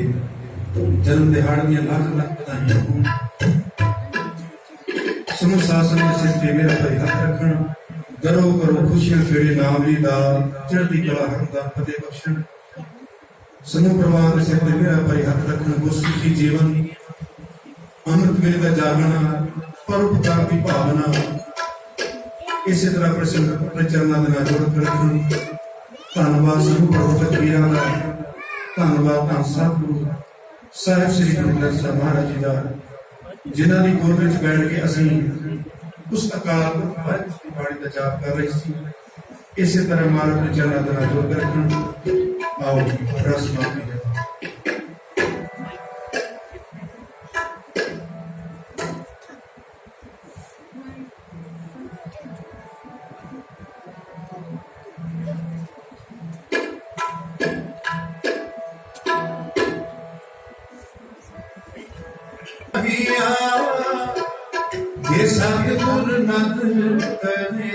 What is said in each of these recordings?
ਅੱਜ ਜਨਮ ਦਿਹਾੜੇ ਦੀਆਂ ਲੱਖ ਲੱਖ ਵਧਾਈਆਂ ਹੋਣ। ਸਮੂਹ ਸਾਸਨ ਦੇ ਸਿਰ ਤੇ ਮੇਰਾ ਭਾਈ ਹੱਥ ਰੱਖਣ। ਕਰੋ ਕਰੋ, ਖੁਸ਼ੀਆਂ ਖੇੜੇ ਨਾਮ ਦੀ ਦਾ ਚੜ੍ਹਦੀ ਕਲਾ ਹਮ ਦਾ ਫਤਿਹ ਬਖਸ਼ਣ। ਸਮੂਹ ਪਰਿਵਾਰ ਦੇ ਸਿਰ ਤੇ ਮੇਰਾ ਭਾਈ ਹੱਥ ਰੱਖਣ, ਗੁਰਸਿੱਖੀ ਜੀਵਨ। ਅੰਮ੍ਰਿਤ ਵੇਲੇ ਦਾ ਜਾਗਣਾ ਪਰਉਪਕਾਰ ਦੀ ਭਾਵਨਾ। ਇਸੇ ਤਰ੍ਹਾਂ ਪ੍ਰਸੰਗ ਆਪਣੇ ਚਰਨਾਂ ਦੇ ਨਾਲ ਜੁੜ ਕੇ ਰੱਖਣ। ਧੰਨਵਾਦ ਸਮੂਹ ਪ੍ਰਬੰਧਕ ਵੀਰਾਂ ਦਾ। ਧੰਨਵਾਦ ਤਾਂ ਸਤਿਗੁਰੂ ਸਾਹਿਬ ਸ੍ਰੀ ਗੁਰੂ ਗ੍ਰੰਥ ਸਾਹਿਬ ਮਹਾਰਾਜ ਜੀ ਦਾ, ਜਿਨ੍ਹਾਂ ਦੀ ਗੋਦ ਵਿੱਚ ਬੈਠ ਕੇ ਅਸੀਂ ਉਸ ਅਕਾਲ ਪੁਰਖ ਦੀ ਬਾਣੀ ਦਾ ਜਾਪ ਕਰ ਰਹੇ ਸੀ। ਇਸੇ ਤਰ੍ਹਾਂ ਮਹਾਰਾਜ ਦੇ ਚਰਨਾਂ ਦੇ ਨਾਲ ਜੁੜ ਰੱਖਣ ਆਓ, ਰਸ ਮਾਪੀ ਜੇ ਸਤਿਗੁਰ ਨਦਰ ਕਰੇ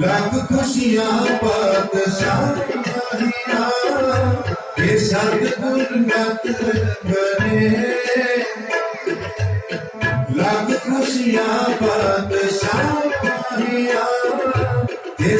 ਲੱਖ ਖੁਸ਼ੀਆਂ ਬਾਤ ਸਾਰੀਆਂ ਇਹ ਸਤਿਗੁਰ ਨਦਰ ਕਰੇ ਲੱਖ ਖੁਸ਼ੀਆਂ ਬਾਤ ਸਾਰੀਆਂ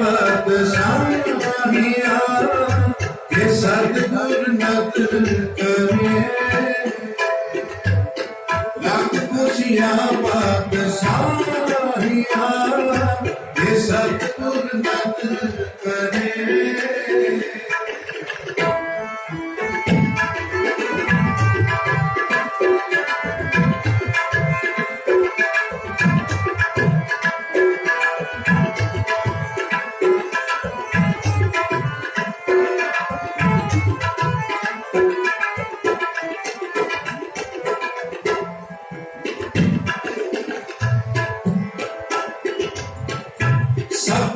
ਖੁਸ਼ੀਆਂ ਬਤ ਸਾਹੀਆਂ ਕਿ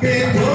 ਸਭੇ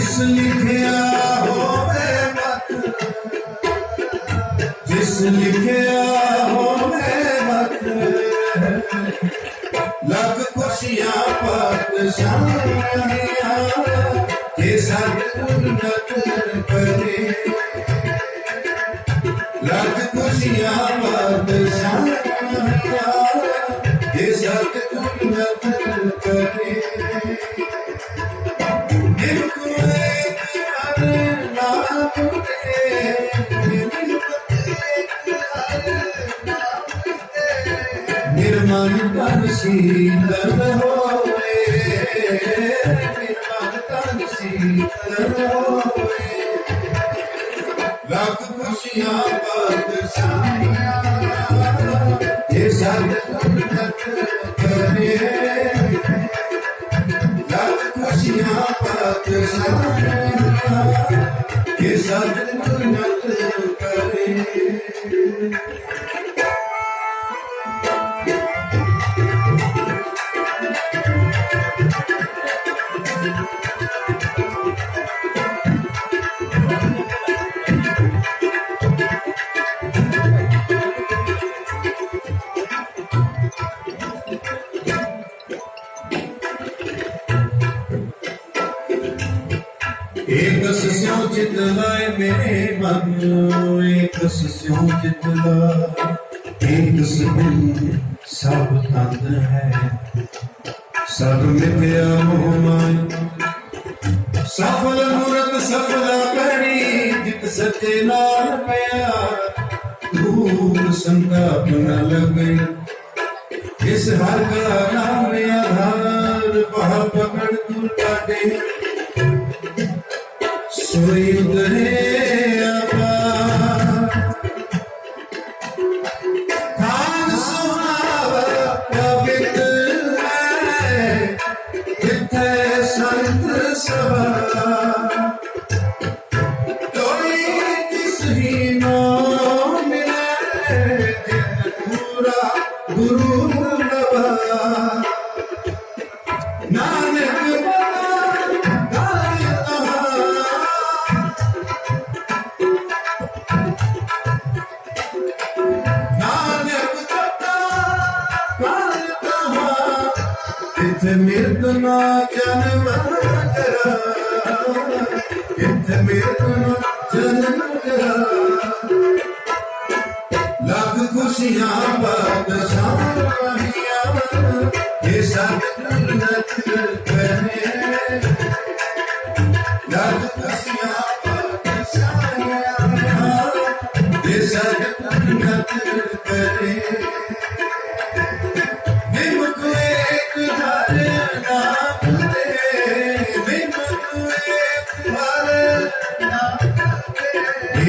ਜਿਸ ਲਿਖਿਆ ਹੋਵੇ ਮਤ, ਜਿਸ ਲਿਖਿਆ ਹੋਵੇ ਮਤ, ਲੱਖ ਖੁਸ਼ੀਆਂ ਪਤ ਸਾਰੀਆਂ ਜੇ ਸਤਿਗੁਰ ਨਦਰ ਕਰੇ ਲੱਖ ਖੁਸ਼ੀਆਂ ਪਤ ਸਾਰੀਆਂ ਜੇ ਸਤਿਗੁਰ ਨਦਰ ਨਿਰਮਲ ਤਨ ਸੀਤਲ ਹੋਏ ਨਿਰਮਲ ਤਨ ਸੀਤਲ ਹੋਏ ਲੱਖ ਖੁਸ਼ੀਆਂ ਬਾਤ ਸਾਰੀਆਂ ਇਹ ਸਤਿਗੁਰ ਨਦਰ ਕਰੇ। ਖੁਸ਼ੀਆਂ ਪਾਤ ਸਾਰਿਆਂ ਇਹ ਸਤਿਗੁਰ ਨਤ ਕਰੇ। एक स्यों चित लाए मेरे मन एक स्यों चित लाए एक सुन सब तंद है सब मिथ्या मोह माया सफल मूरत सफला करी जित सच्चे नाल पिया दूर संताप न लगे इस हर का नाम आधार वह पकड़ तू लाडे सोई ਜਿੱਥੇ ਸੰਤ ਸਭਾ। ਤਿਥ ਮਿਰਤ ਨਾ ਜਨਮ ਜਰਾ ਤਿਥ ਮਿਰਤ ਨਾ ਜਨਮ ਜਰਾ ਲੱਖ ਖੁਸ਼ੀਆਂ ਬਾਦਸ਼ਾਹੀਆਂ ਇਹ ਸਭ ਨਤ ਕਰੇ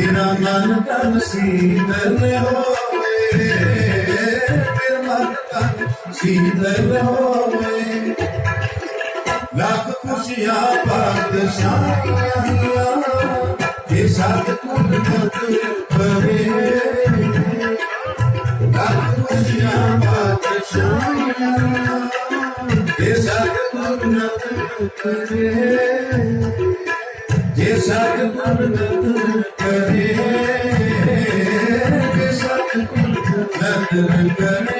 ਮੇਰਾ ਮਨ ਤਨ ਸੀਤਲ ਹੋਵੇ ਮੇਰਾ ਮਨ ਤਨ ਸੀਤਲ ਹੋਵੇ। ਲੱਖ ਖੁਸ਼ੀਆਂ ਬਾਦਸ਼ਾਹੀਆਂ ਇਹ ਸਤ ਕੁਲ ਨਤ ਕਰੇ। ਲੱਖ ਖੁਸ਼ੀਆਂ ਬਾਦਸ਼ਾਹੀਆਂ ਇਹ ਸਤ ਕੁਲ ਨਤ ਕਰੇ। ਜੇ ਸਤਿਗੁਰ ਨਦਰ ਕਰੇ ਜੇ ਸਤਿਗੁਰ ਨਦਰ ਕਰੇ।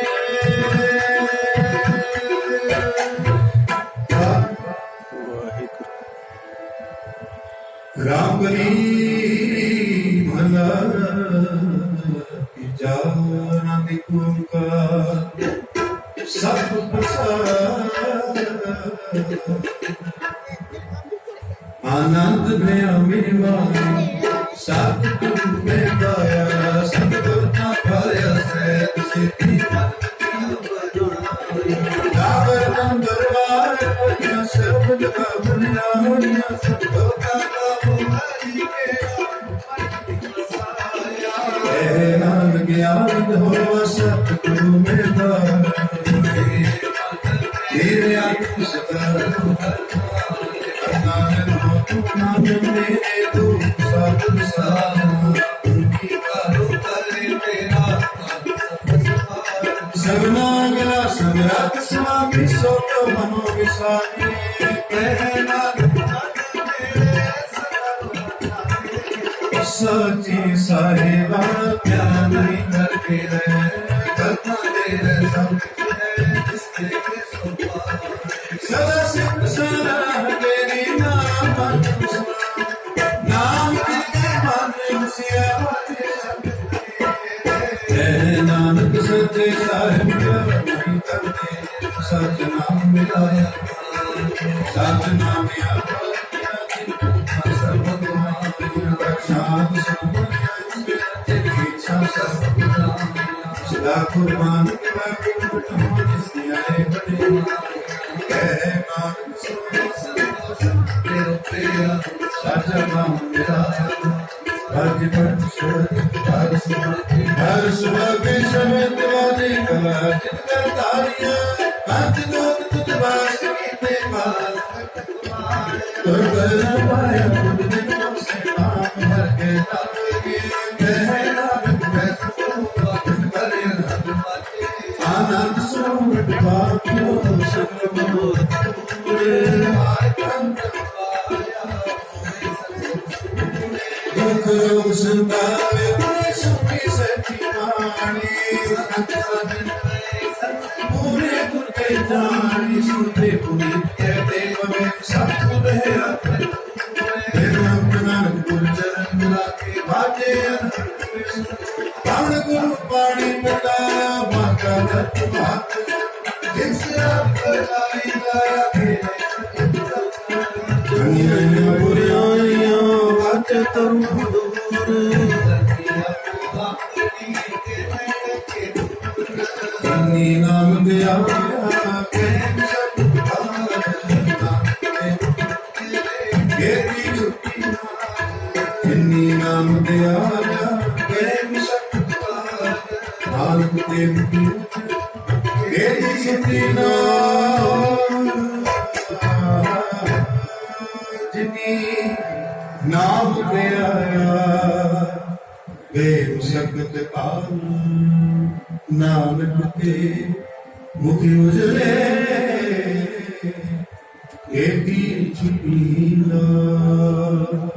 ਰਾਮ ਕਰੀ ਗਾਵਰ ਨੰਬਰਵਾਰ ਪਟਨਾ ਸਭ ਜਗਾ ਬੁਨਿਆ ਹੋਈਆਂ ਸਭ ਲੋਕਾਂ ਦਾ ਕੇ ਨਾਮ ਗਿਆਨ ਹੋਵਾ ਸਤ ਗੁਰੂ ਮੈਂ ਤੇਰੇ ਆਤਮ ਸਦਾ ਨਾਨਕ ਨਾਮ ਮੇਰੇ ਸਮਰਤ ਸੁਆਮੀ ਸੋਤ ਮਨੋ ਵਿਸਾਰੀ ਕਹਿ ਨਾਨਕ ਸੱਚੀ ਸਾਹਿਬਾ ਪਿਆਰ ਨਹੀਂ ਕਰਕੇ ਹੈ ਕਰਤਾ ਤੇਰੇ ਸਭ लाखों मान के बाकी मुझको जिसने आए बने कह मान सुनो सुनो तेरो प्रिया साजा मान मेरा भज भज सुर हर सुबह हर सुबह के शब्द वादे कला चित्तर तारिया अंत दोत तुझ बास की ते पाल दुर्बल पाया मुझने ਦੁਖ ਸੁਖੀ ਸਚੀ ਬਾਣੀ ਸੰਤ ਸਾਜਨ ਪੂਰੇ ਗੁਰ ਕੇ ਜਾਣੀ ਸੁਣਦੇ ਪੁਨੀ ਕੇ ਦੇਵ ਮੇ ਸਭ ਹੈ ਆਪੇ ਫਿਰ ਨਾਮ ਨਾਨਕ ਗੁਰ ਚਰਨ ਮਿਲਾ ਕੇ ਬਾਜੇ ਪਾਵਨ ਗੁਰੂ ਪਾਣੀ ਪਿਤਾ ਮਾਤਾ ਦਤ ਮਾਤ ਜਿਸ ਆਪ ਲਾਈ ਲਾਇਆ ਕੇ ਦੁਨੀਆਂ ਬੁਰਾਈਆਂ ਵਾਚ ਤਮ ਦੂਰ ਇੰਨੀ ਨਾਮ ਦਿਆ ਕੇ ਸਭ ਗੇਤੀ ਛੁੱਟੀ ਇੰਨੀ ਨਾਮ ਦਿਆ ਕੇ ਸਭ ਨਾਨਕ ਦੇ ਮੁਖੀ ਗੇਤੀ ਛੁੱਟੀ ਨਾ ਜਿਨੀ ਨਾਮ ਪਿਆਇਆ ਵੇ ਮੁਸਕਤ ਕਾਲ ਨਾਨਕ ਤੇ ਮੁਖ ਉਜਲੇ ਏਤੀ ਛੁਪੀ ਲਾ